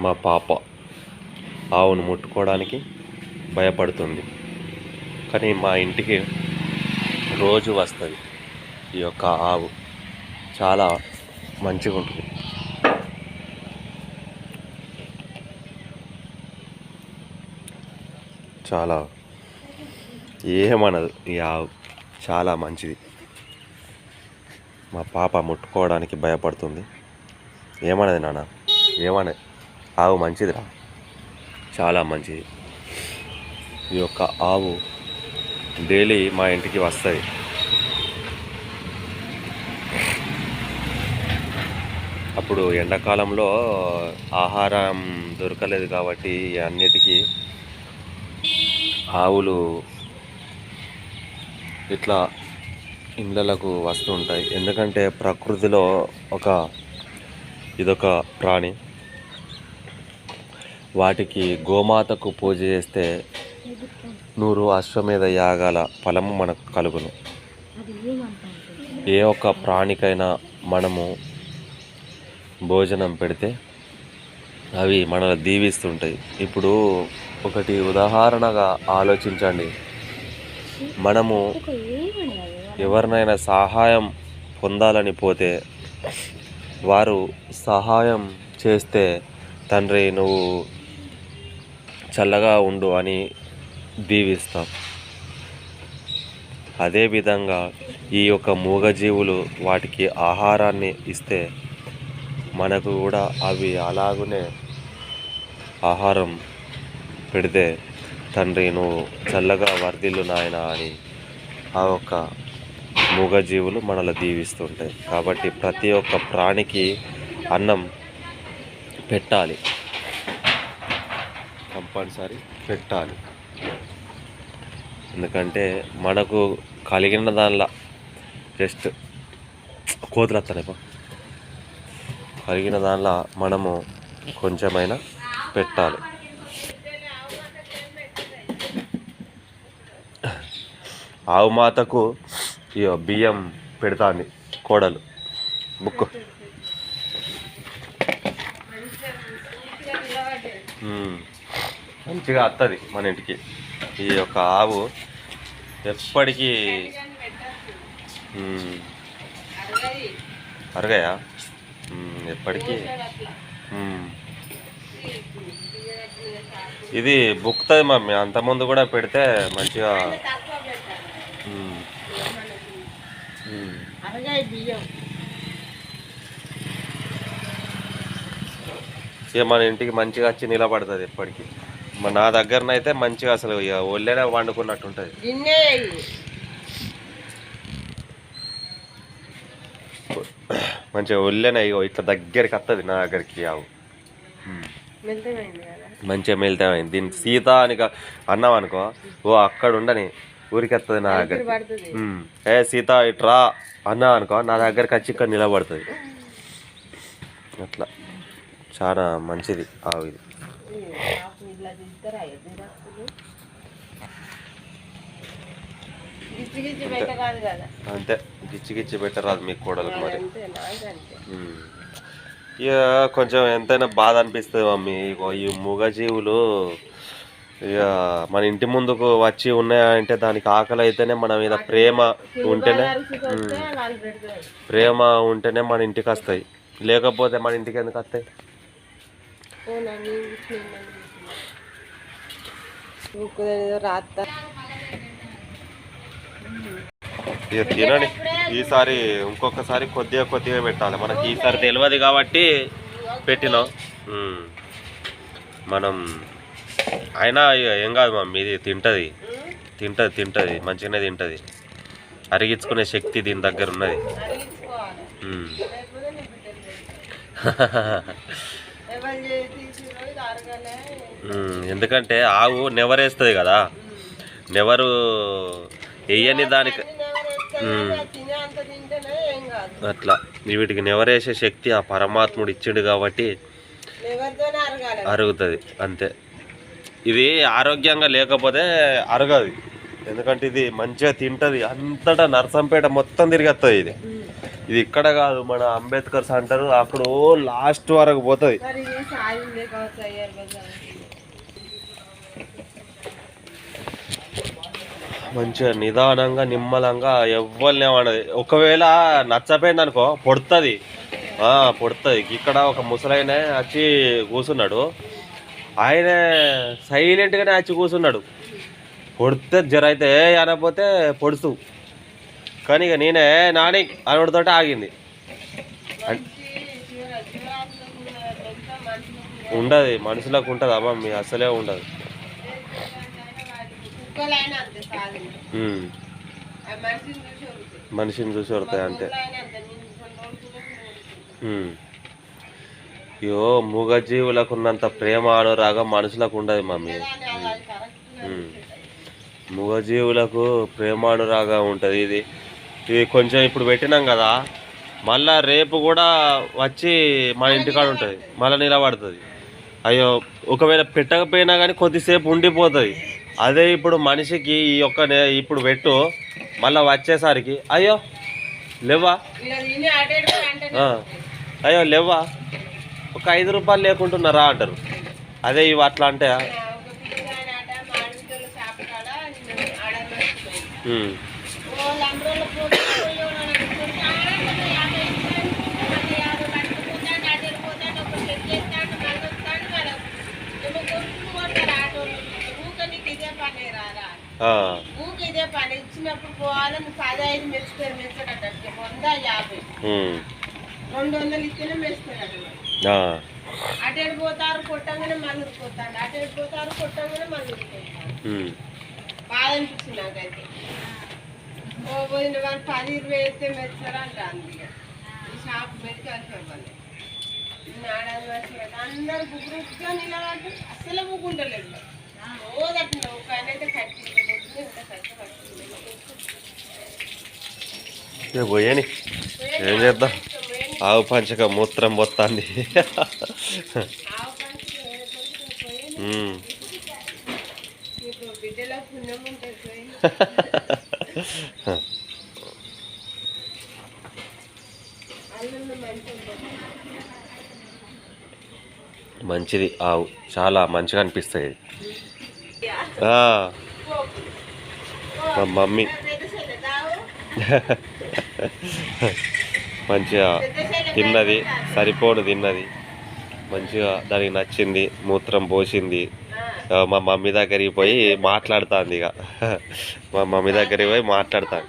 మా పాప ఆవును ముట్టుకోవడానికి భయపడుతుంది. కానీ మా ఇంటికి రోజు వస్తుంది ఈ యొక్క ఆవు. చాలా మంచిగా ఉంటుంది. చాలా ఏమనదు ఈ ఆవు. చాలా మంచిది. మా పాప ముట్టుకోవడానికి భయపడుతుంది. ఏమన్నది నాన్న? ఏమన్నది ఆవు మంచిదిరా. చాలా మంచిది. ఈ యొక్క ఆవు డైలీ మా ఇంటికి వస్తుంది. అప్పుడు ఎండాకాలంలో ఆహారం దొరకలేదు కాబట్టి అన్నిటికీ ఆవులు ఇట్లా ఇళ్ళలకు వస్తుంటాయి ఎందుకంటే ప్రకృతిలో ఒక ఇదొక ప్రాణి. వాటికి గోమాతకు పూజ చేస్తే నూరు అశ్వమేధ యాగాల ఫలము మనకు కలుగును. ఏ ఒక్క ప్రాణికైనా మనము భోజనం పెడితే అవి మనల్ని దీవిస్తుంటాయి. ఇప్పుడు ఒకటి ఉదాహరణగా ఆలోచించండి. మనము ఎవరినైనా సహాయం పొందాలని పోతే వారు సహాయం చేస్తే తండ్రి నువ్వు చల్లగా ఉండు అని దీవిస్తాం. అదేవిధంగా ఈ యొక్క మూగజీవులు వాటికి ఆహారాన్ని ఇస్తే మనకు కూడా అవి అలాగునే ఆహారం పెడితే తండ్రి నువ్వు చల్లగా వర్ధిల్లు నాయన అని ఆ యొక్క మూగజీవులు మనల్ని దీవిస్తుంటాయి. కాబట్టి ప్రతి ఒక్క ప్రాణికి అన్నం పెట్టాలి. కంపల్సరీ పెట్టాలి. ఎందుకంటే మనకు కలిగిన దానిలో జస్ట్ కోతులు వస్తాయి పా. కలిగిన దానిలో మనము కొంచెమైనా పెట్టాలి. ఆవు మాతకు బియ్యం పెడతాంది కోడలు. Book um. మంచిగా వస్తుంది మన ఇంటికి. ఈ యొక్క ఆవు ఎప్పటికీ అరగయా? ఎప్పటికీ. ఇది బుక్తుంది మమ్మీ అంతకుముందు కూడా పెడితే మంచిగా ఇక మన ఇంటికి మంచిగా వచ్చి నిలబడుతుంది ఎప్పటికీ. మన నా దగ్గరనైతే మంచిగా అసలు ఒళ్ళేనే వండుకున్నట్టు ఉంటుంది. మంచిగా ఒళ్ళేనే ఇగో ఇట్లా దగ్గరికి వస్తుంది నా దగ్గరికి ఆవు. మంచిగా మెలితమైంది. దీనికి సీత అని అన్నాం అనుకో ఓ అక్కడ ఉండని ఊరికి వస్తుంది నా ఉమ్. ఏ సీత ఇట్రా అన్నా అనుకో నా దగ్గరికి వచ్చి ఇక్కడ నిలబడుతుంది. అట్లా. చాలా మంచిది ఆవు ఇది. అంతే. గిచ్చి గిచ్చి పెట్టరాదు మీ కోడలకు మరి. ఇక కొంచెం ఎంతైనా బాధ అనిపిస్తుంది మమ్మీ. ఇగో ఈ మూగజీవులు ఇక మన ఇంటి ముందుకు వచ్చి ఉన్నాయంటే దానికి ఆకలి అయితేనే మన మీద ప్రేమ ఉంటేనే ప్రేమ ఉంటేనే మన ఇంటికి వస్తాయి. లేకపోతే మన ఇంటికి ఎందుకు వస్తాయి? ఓ రాత్త. ఇక తినండి ఈసారి ఇంకొకసారి కొద్దిగా కొద్దిగా పెట్టాలి. మనకి ఈసారి తెలియదు కాబట్టి పెట్టినాం. మనం అయినా ఏం కాదు మా మీది తింటుంది. తింటుంది తింటుంది. మంచిగానే తింటుంది. అరిగించుకునే శక్తి దీని దగ్గర ఉన్నది అరిగించుకోవాలి ఉమ్. లేకపోతే నీ బిడ్డలు ఎవరు చేసి తీసుకురో ఇది అరగలే ఉమ్, ఎందుకంటే ఆవు నెవరేస్తుంది కదా. నెవరు వెయ్యని దానికి అట్లా. వీటికి నెవరేసే శక్తి ఆ పరమాత్ముడు ఇచ్చిండు కాబట్టి అరుగుతుంది. అంతే. ఇది ఆరోగ్యంగా లేకపోతే అరగదు. ఎందుకంటే ఇది మంచిగా తింటుంది. అంతటా నర్సంపేట మొత్తం తిరిగేస్తుంది ఇది. ఇది ఇక్కడ కాదు మన అంబేద్కర్ సెంటర్. అప్పుడు లాస్ట్ వరకు పోతుంది. మంచిగా నిదానంగా నిమ్మలంగా ఎవ్వరిని ఏమన్నది ఒకవేళ నచ్చపోయింది అనుకో పొడుతుంది పొడుతుంది ఇక్కడ ఒక ముసలాయన వచ్చి కూర్చున్నాడు ఆయన సైలెంట్గానే వచ్చి కూర్చున్నాడు పొడితే జర అయితే అనకపోతే పొడుస్తూ. కానీ ఇక నేనే నాని అనడితోటి ఆగింది. ఉండదు. మనుషులకు ఉంటుంది. అమ్మ మీ అసలే ఉండదు కుక్కలైనా అంతే సాగింది ఉమ్. ఆ మనిషిని చూసి వదులుతాయి. మనిషిని చూసి వడతాయి అంతే కుక్కలైనా అంతే నేను కొన్ని రోజులు చూడకుండా ఉమ్. అయ్యో మూగజీవులకు ఉన్నంత ప్రేమ అనురాగం మనుషులకు ఉండదు మమ్మీ. మూగజీవులకు ప్రేమ అనురాగం ఉంటుంది. ఇది ఇది కొంచెం ఇప్పుడు పెట్టినాం కదా మళ్ళా రేపు కూడా వచ్చి మన ఇంటికాడ ఉంటుంది. మళ్ళీ నిలబడుతుంది. అయ్యో ఒకవేళ పెట్టకపోయినా కానీ కొద్దిసేపు ఉండిపోతుంది. అదే ఇప్పుడు మనిషికి ఈ యొక్క ఇప్పుడు పెట్టు మళ్ళీ వచ్చేసరికి అయ్యో లేవా అయ్యో లేవా ఒక ఐదు రూపాయలు లేకుంటున్నారా అంటారు. అదే ఇవి అట్లా అంటే ఒక పిల్లగాయన ఆట మా అడవిలో షాప్ కాడ నిన్న ఆడమర్చిపోయింది ఉమ్, ఓ లంబరోళ్ళ పోతే పోయి ఓ నడుచుకుంటూ ఆడ యాభై మళ్ళీ యాభై పట్టుకుంటాడు అటు వెళ్ళిపోతాడు ఒక చెక్ చేస్తాడు మళ్ళీ వస్తాడు మరి ఏమో కొట్టుకు కొడతారు ఆటోలు ఊక నీకు ఇదే పని రారా ఆ, ఊక ఇదే పని. ఇచ్చినప్పుడు పోవాలని పదహైదు వంద యాభై. రెండు వందలు ఇస్తేనే వెళ్ళిపోతారు కొట్టంగానే మళ్ళీ వెళ్ళిపోతారు కొట్టంగానే మళ్ళీ బాధ నాకైతే. ఓ పోయిన వాళ్ళు పది ఇరవై అయితే మెచ్చారంట అందుకే ఈ షాప్ మెడికల్ అందరు గుగ్గురుగా నిలబడి అస్సలు ముగ్గుంటలేదు ఓ దట్టిన ఒక ఆయన అయితే ఇక పోయాని? ఏం చేద్దాం? ఆవు పంచక మూత్రం పోతుంది. మంచిది ఆవు. చాలా మంచిగా అనిపిస్తుంది మా మమ్మీ మంచిగా తిన్నది సరిపోడు తిన్నది. మంచిగా దానికి నచ్చింది మూత్రం పోసింది. మా మమ్మీ దగ్గరికి పోయి మాట్లాడుతుంది ఇక. మా మమ్మీ దగ్గరికి పోయి మాట్లాడుతాను